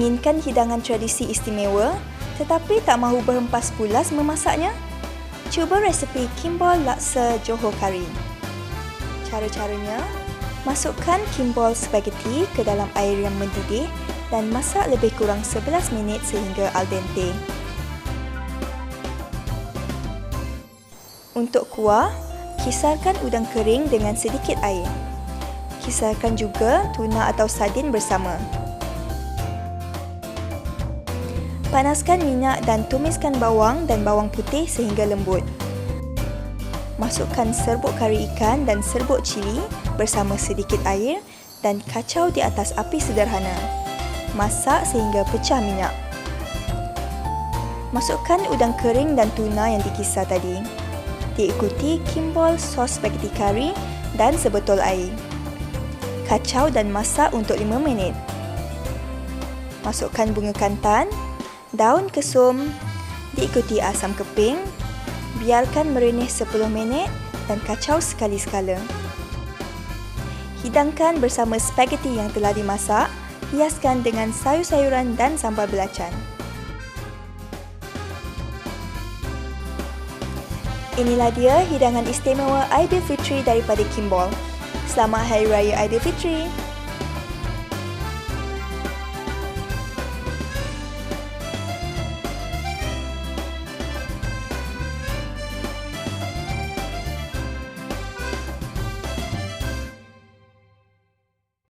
Inginkan hidangan tradisi istimewa tetapi tak mahu berhempas pulas memasaknya? Cuba resepi kimbol laksa Johor Kari. Cara-caranya, masukkan kimbol spaghetti ke dalam air yang mendidih dan masak lebih kurang 11 minit sehingga al dente. Untuk kuah, kisarkan udang kering dengan sedikit air. Kisarkan juga tuna atau sardin bersama. Panaskan minyak dan tumiskan bawang dan bawang putih sehingga lembut. Masukkan serbuk kari ikan dan serbuk cili bersama sedikit air dan kacau di atas api sederhana. Masak sehingga pecah minyak. Masukkan udang kering dan tuna yang dikisar tadi. Diikuti kimbol sos spaghetti kari dan sebotol air. Kacau dan masak untuk 5 minit. Masukkan bunga kantan, daun kesum, diikuti asam keping, biarkan merenih 10 minit dan kacau sekali sekala. Hidangkan bersama spaghetti yang telah dimasak, hiaskan dengan sayur-sayuran dan sambal belacan. Inilah dia hidangan istimewa Aidilfitri daripada Kimball. Selamat Hari Raya Aidilfitri!